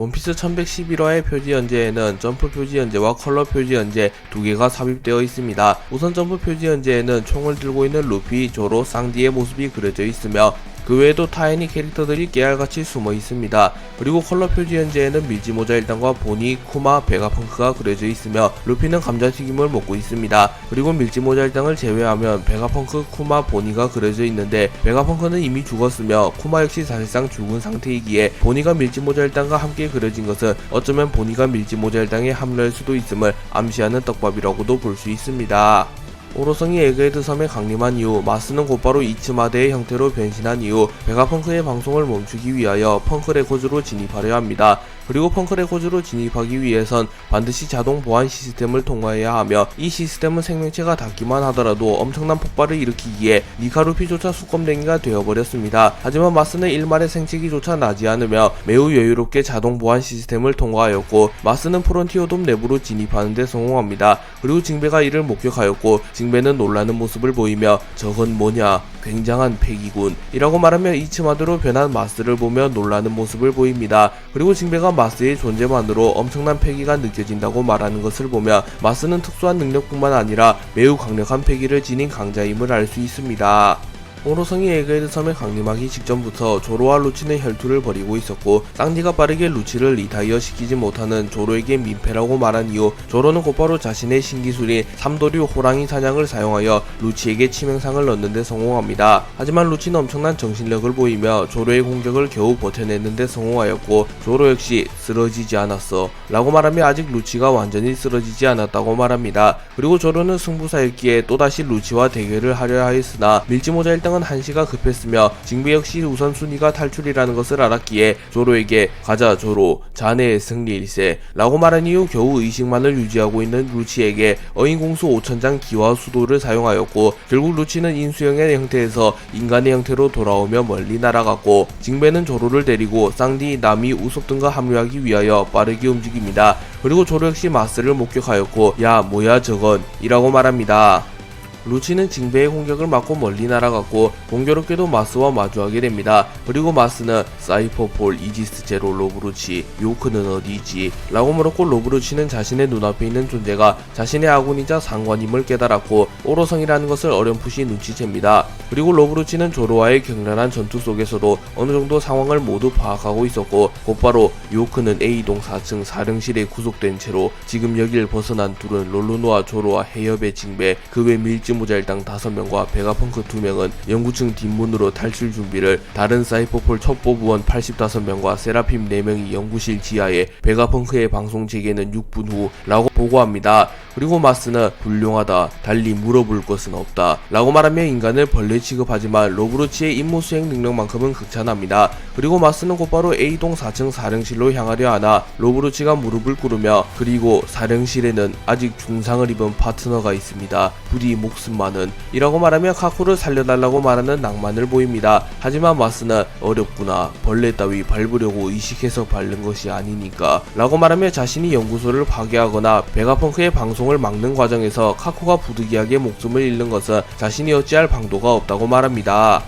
원피스 1111화의 표지 연재에는 점프 표지 연재와 컬러 표지 연재 두 개가 삽입되어 있습니다. 우선 점프 표지 연재에는 총을 들고 있는 루피, 조로, 쌍디의 모습이 그려져 있으며 그 외에도 타이니 캐릭터들이 깨알같이 숨어 있습니다. 그리고 컬러 표지 현재에는 밀지모자 일당과 보니, 쿠마, 베가펑크가 그려져 있으며 루피는 감자튀김을 먹고 있습니다. 그리고 밀지모자 일당을 제외하면 베가펑크, 쿠마, 보니가 그려져 있는데 베가펑크는 이미 죽었으며 쿠마 역시 사실상 죽은 상태이기에 보니가 밀지모자 일당과 함께 그려진 것은 어쩌면 보니가 밀지모자 일당에 합류할 수도 있음을 암시하는 떡밥이라고도 볼 수 있습니다. 오로성이 에그헤드 섬에 강림한 이후 마스는 곧바로 이츠마데의 형태로 변신한 이후 베가펑크의 방송을 멈추기 위하여 펑크 레코즈로 진입하려 합니다. 그리고 펑크 레코즈로 진입하기 위해선 반드시 자동 보안 시스템을 통과해야 하며 이 시스템은 생명체가 닿기만 하더라도 엄청난 폭발을 일으키기에 니카루피조차 수검댕이가 되어버렸습니다. 하지만 마스는 일말의 생체기조차 나지 않으며 매우 여유롭게 자동 보안 시스템을 통과하였고 마스는 프론티오돔 내부로 진입하는 데 성공합니다. 그리고 징베가 이를 목격하였고 징베는 놀라는 모습을 보이며 저건 뭐냐 굉장한 팩이군 이라고 말하며 이츠마드로 변한 마스를 보며 놀라는 모습을 보입니다. 그리고 징베가 마스의 존재만으로 엄청난 패기가 느껴진다고 말하는 것을 보며 마스는 특수한 능력뿐만 아니라 매우 강력한 패기를 지닌 강자임을 알 수 있습니다. 오로성이 에그헤드 섬에 강림하기 직전부터 조로와 루치는 혈투를 벌이고 있었고 쌍디가 빠르게 루치를 리타이어 시키지 못하는 조로에게 민폐라고 말한 이후 조로는 곧바로 자신의 신기술인 삼도류 호랑이 사냥을 사용하여 루치에게 치명상을 넣는데 성공합니다. 하지만 루치는 엄청난 정신력을 보이며 조로의 공격을 겨우 버텨내는데 성공하였고 조로 역시 쓰러지지 않았어 라고 말하며 아직 루치가 완전히 쓰러지지 않았다고 말합니다. 그리고 조로는 승부사였기에 또다시 루치와 대결을 하려 하였으나 밀지모자 일 당은 한시가 급했으며 징배 역시 우선순위가 탈출이라는 것을 알았기에 조로에게 가자 조로 자네의 승리일세 라고 말한 이후 겨우 의식만을 유지하고 있는 루치에게 어인공수 5천장 기와 수도를 사용하였고 결국 루치는 인수형의 형태에서 인간의 형태로 돌아오며 멀리 날아갔고 징배는 조로를 데리고 쌍디, 나미, 우섭 등과 합류하기 위하여 빠르게 움직입니다. 그리고 조로 역시 마스를 목격하였고 야 뭐야 저건 이라고 말합니다. 루치는 징베의 공격을 맞고 멀리 날아갔고 공교롭게도 마스와 마주하게 됩니다. 그리고 마스는 사이퍼폴 이지스 제로 로브루치 요크는 어디지? 라고 물었고 로브루치는 자신의 눈앞에 있는 존재가 자신의 아군이자 상관임을 깨달았고 오로성이라는 것을 어렴풋이 눈치챕니다. 그리고 로브루치는 조로와의 격렬한 전투 속에서도 어느 정도 상황을 모두 파악하고 있었고 곧바로 요크는 A동 4층 사령실에 구속된 채로 지금 여길 벗어난 둘은 롤루노와 조로와 해협의 징배 그 외 밀지 모자 일당 5명과 베가펑크 2명은 연구층 뒷문으로 탈출 준비를 다른 사이퍼폴 첩보부원 85명과 세라핌 4명이 연구실 지하에 베가펑크의 방송 재개는 6분 후 라고 보고합니다. 그리고 마스는 훌륭하다. 달리 물어볼 것은 없다. 라고 말하며 인간을 벌레 취급하지만 로브루치의 임무 수행 능력만큼은 극찬합니다. 그리고 마스는 곧바로 A동 4층 사령실로 향하려 하나 로브루치가 무릎을 꿇으며 그리고 사령실에는 아직 중상을 입은 파트너가 있습니다. 부디 목 숨만은 이라고 말하며 카쿠를 살려달라고 말하는 낭만을 보입니다. 하지만 마스는 어렵구나. 벌레 따위 밟으려고 의식해서 밟는 것이 아니니까 라고 말하며 자신이 연구소를 파괴하거나 베가펑크의 방송을 막는 과정에서 카쿠가 부득이하게 목숨을 잃는 것은 자신이 어찌할 방도가 없다고 말합니다.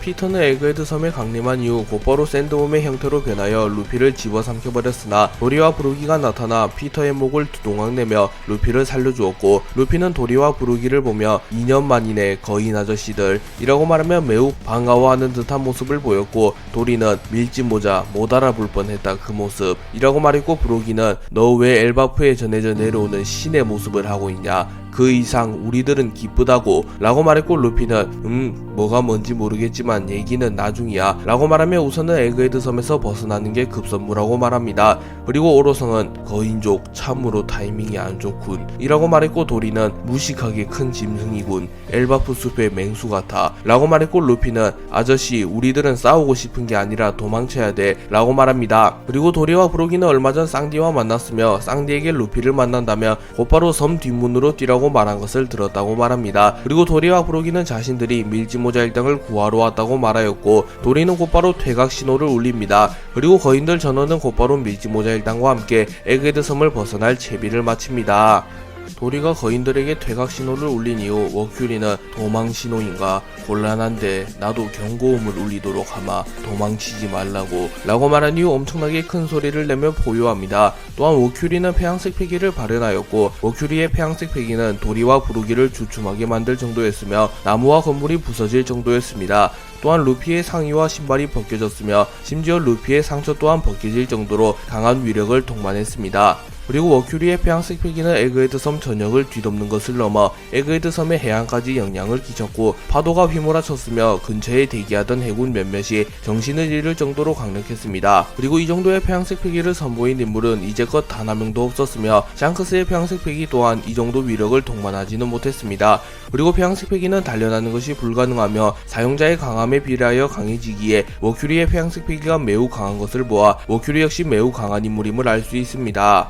피터는 에그헤드 섬에 강림한 이후 곧바로 샌드홈의 형태로 변하여 루피를 집어삼켜버렸으나 도리와 브루기가 나타나 피터의 목을 두동강내며 루피를 살려주었고 루피는 도리와 브루기를 보며 2년 만이네 거인 아저씨들 이라고 말하며 매우 반가워하는 듯한 모습을 보였고 도리는 밀짚모자 못 알아볼 뻔했다 그 모습 이라고 말했고 브루기는 너 왜 엘바프에 전해져 내려오는 신의 모습을 하고 있냐 그 이상 우리들은 기쁘다고 라고 말했고 루피는 음 뭐가 뭔지 모르겠지만 얘기는 나중이야. 라고 말하며 우선은 에그헤드 섬에서 벗어나는 게 급선무라고 말합니다 그리고 오로성은 거인족 참으로 타이밍이 안 좋군. 이라고 말했고 도리는 무식하게 큰 짐승이군. 엘바프 숲의 맹수 같아. 라고 말했고 루피는 아저씨 우리들은 싸우고 싶은 게 아니라 도망쳐야 돼. 라고 말합니다. 그리고 도리와 브로기는 얼마 전 쌍디와 만났으며 쌍디에게 루피를 만난다며 곧바로 섬 뒷문으로 뛰라고 말한 것을 들었다고 말합니다. 그리고 도리와 브로기는 자신들이 밀지모자 일당을 구하러 왔다고 말하였고 도리는 곧바로 퇴각 신호를 울립니다. 그리고 거인들 전원은 곧바로 밀지모자 일당과 함께 에그헤드 섬을 벗어날 채비를 마칩니다. 도리가 거인들에게 퇴각 신호를 울린 이후 워큐리는 도망 신호인가 곤란한데 나도 경고음을 울리도록 하마 도망치지 말라고 라고 말한 이후 엄청나게 큰 소리를 내며 포효합니다. 또한 워큐리는 폐양색 패기를 발현하였고 워큐리의 폐양색 패기는 도리와 부르기를 주춤하게 만들 정도였으며 나무와 건물이 부서질 정도였습니다. 또한 루피의 상의와 신발이 벗겨졌으며 심지어 루피의 상처 또한 벗겨질 정도로 강한 위력을 동반했습니다. 그리고 워큐리의 폐양색 패기는 에그헤드 섬 전역을 뒤덮는 것을 넘어 에그헤드 섬의 해안까지 영향을 끼쳤고 파도가 휘몰아쳤으며 근처에 대기하던 해군 몇몇이 정신을 잃을 정도로 강력했습니다. 그리고 이 정도의 폐양색 패기를 선보인 인물은 이제껏 단 한 명도 없었으며 샹크스의 폐양색 패기 또한 이 정도 위력을 동반하지는 못했습니다. 그리고 폐양색 패기는 단련하는 것이 불가능하며 사용자의 강함에 비례하여 강해지기에 워큐리의 폐양색 패기가 매우 강한 것을 보아 워큐리 역시 매우 강한 인물임을 알 수 있습니다.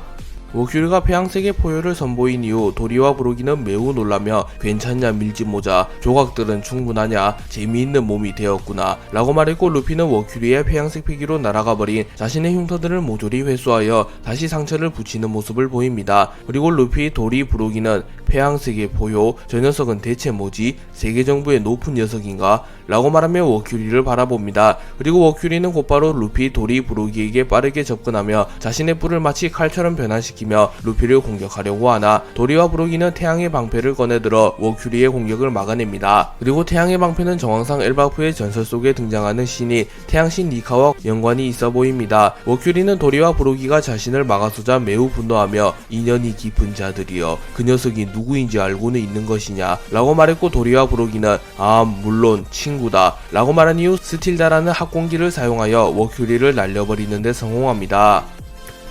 워큐리가 폐양색의 포효를 선보인 이후 도리와 부르기는 매우 놀라며 괜찮냐 밀짚모자 조각들은 충분하냐 재미있는 몸이 되었구나 라고 말했고 루피는 워큐리의 폐양색 피기로 날아가 버린 자신의 흉터들을 모조리 회수하여 다시 상처를 붙이는 모습을 보입니다. 그리고 루피, 도리, 부르기는 폐양색의 포효 저 녀석은 대체 뭐지? 세계 정부의 높은 녀석인가? 라고 말하며 워큐리를 바라봅니다. 그리고 워큐리는 곧바로 루피, 도리, 부르기에게 빠르게 접근하며 자신의 뿔을 마치 칼처럼 변환시키며 루피를 공격하려고 하나 도리와 부르기는 태양의 방패를 꺼내들어 워큐리의 공격을 막아냅니다. 그리고 태양의 방패는 정황상 엘바프의 전설 속에 등장하는 신인 태양신 니카와 연관이 있어 보입니다. 워큐리는 도리와 부르기가 자신을 막아서자 매우 분노하며 인연이 깊은 자들이여 그 녀석이 누구인지 알고는 있는 것이냐 라고 말했고 도리와 부르기는 아 물론 친구 다 라고 말한 이후 스틸다라는 학공기를 사용하여 워큐리를 날려버리는 데 성공합니다.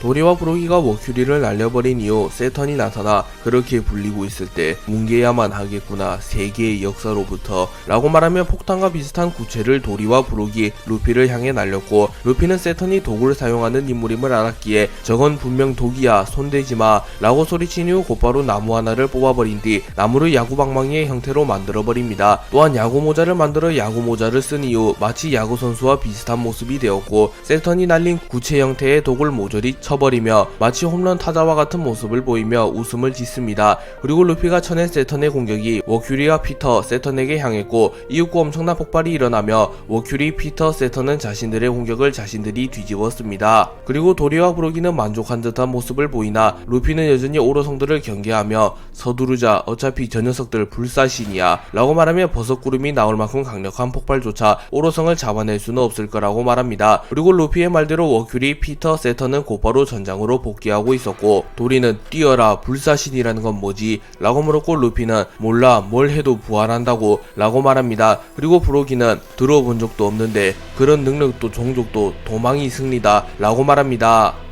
도리와 브로기가 워큐리를 날려버린 이후 세턴이 나타나 그렇게 불리고 있을 때 뭉개야만 하겠구나 세계의 역사로부터 라고 말하며 폭탄과 비슷한 구체를 도리와 브로기 루피를 향해 날렸고 루피는 세턴이 독을 사용하는 인물임을 알았기에 저건 분명 독이야 손대지마 라고 소리친 이후 곧바로 나무 하나를 뽑아버린 뒤 나무를 야구방망이의 형태로 만들어버립니다. 또한 야구모자를 만들어 야구모자를 쓴 이후 마치 야구선수와 비슷한 모습이 되었고 세턴이 날린 구체 형태의 독을 모조리 쳐버리며 마치 홈런 타자와 같은 모습을 보이며 웃음을 짓습니다. 그리고 루피가 쳐낸 세턴의 공격이 워큐리와 피터, 세턴에게 향했고 이윽고 엄청난 폭발이 일어나며 워큐리, 피터, 세턴은 자신들의 공격을 자신들이 뒤집었습니다. 그리고 도리와 브로기는 만족한 듯한 모습을 보이나 루피는 여전히 오로성들을 경계하며 서두르자 어차피 저 녀석들 불사신이야 라고 말하며 버섯구름이 나올 만큼 강력한 폭발조차 오로성을 잡아낼 수는 없을 거라고 말합니다. 그리고 루피의 말대로 워큐리, 피터, 세턴은 곧바로 전장으로 복귀하고 있었고 도리는 뛰어라 불사신이라는 건 뭐지? 라고 물었고 루피는 몰라 뭘 해도 부활한다고 라고 말합니다. 그리고 브로기는 들어본 적도 없는데 그런 능력도 종족도 도망이 승리다 라고 말합니다.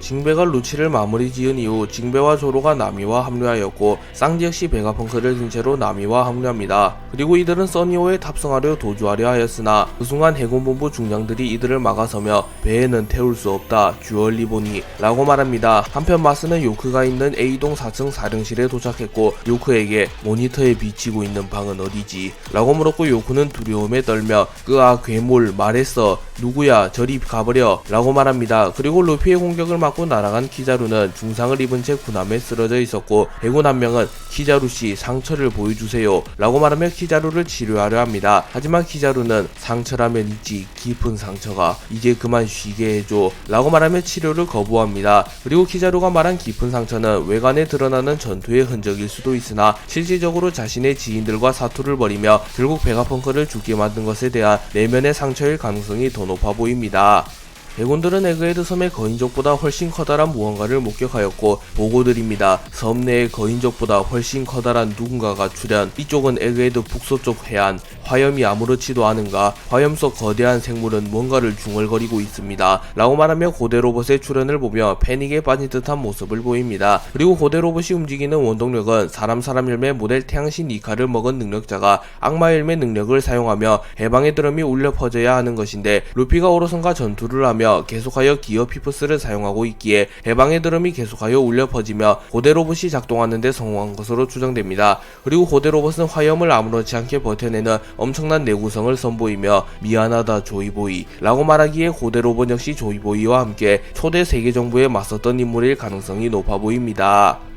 징베가 루치를 마무리 지은 이후 징베와 조로가 나미와 합류하였고 쌍지 역시 베가펑크를 든 채로 나미와 합류합니다. 그리고 이들은 써니오에 탑승하려 도주하려 하였으나 그 순간 해군본부 중장들이 이들을 막아서며 배에는 태울 수 없다 듀얼리 보니 라고 말합니다. 한편 마스는 요크가 있는 A동 4층 사령실에 도착했고 요크에게 모니터에 비치고 있는 방은 어디지? 라고 물었고 요크는 두려움에 떨며 끄아 괴물 말했어 누구야 저리 가버려 라고 말합니다. 그리고 루피의 공격을 맞고 날아간 키자루는 중상을 입은 채 군함에 쓰러져 있었고 해군 한 명은 키자루 씨 상처를 보여주세요 라고 말하며 키자루를 치료하려 합니다. 하지만 키자루는 상처라면 있지 깊은 상처가 이제 그만 쉬게 해줘 라고 말하며 치료를 거부합니다. 그리고 키자루가 말한 깊은 상처는 외관에 드러나는 전투의 흔적일 수도 있으나 실질적으로 자신의 지인들과 사투를 벌이며 결국 베가펑크를 죽게 만든 것에 대한 내면의 상처일 가능성이 더 높아 보입니다. 해군들은 에그헤드 섬의 거인족보다 훨씬 커다란 무언가를 목격하였고 보고드립니다. 섬 내의 거인족보다 훨씬 커다란 누군가가 출현. 이쪽은 에그헤드 북서쪽 해안. 화염이 아무렇지도 않은가. 화염 속 거대한 생물은 뭔가를 중얼거리고 있습니다. 라고 말하며 고대 로봇의 출현을 보며 패닉에 빠진 듯한 모습을 보입니다. 그리고 고대 로봇이 움직이는 원동력은 사람 사람 열매 모델 태양신 이카를 먹은 능력자가 악마 열매 능력을 사용하며 해방의 드럼이 울려 퍼져야 하는 것인데 루피가 오로선과 전투를 하며 계속하여 기어 피프스를 사용하고 있기에 해방의 드럼이 계속하여 울려 퍼지며 고대 로봇이 작동하는 데 성공한 것으로 추정됩니다. 그리고 고대 로봇은 화염을 아무렇지 않게 버텨내는 엄청난 내구성을 선보이며 미안하다 조이보이 라고 말하기에 고대 로봇 역시 조이보이와 함께 초대 세계 정부에 맞섰던 인물일 가능성이 높아 보입니다.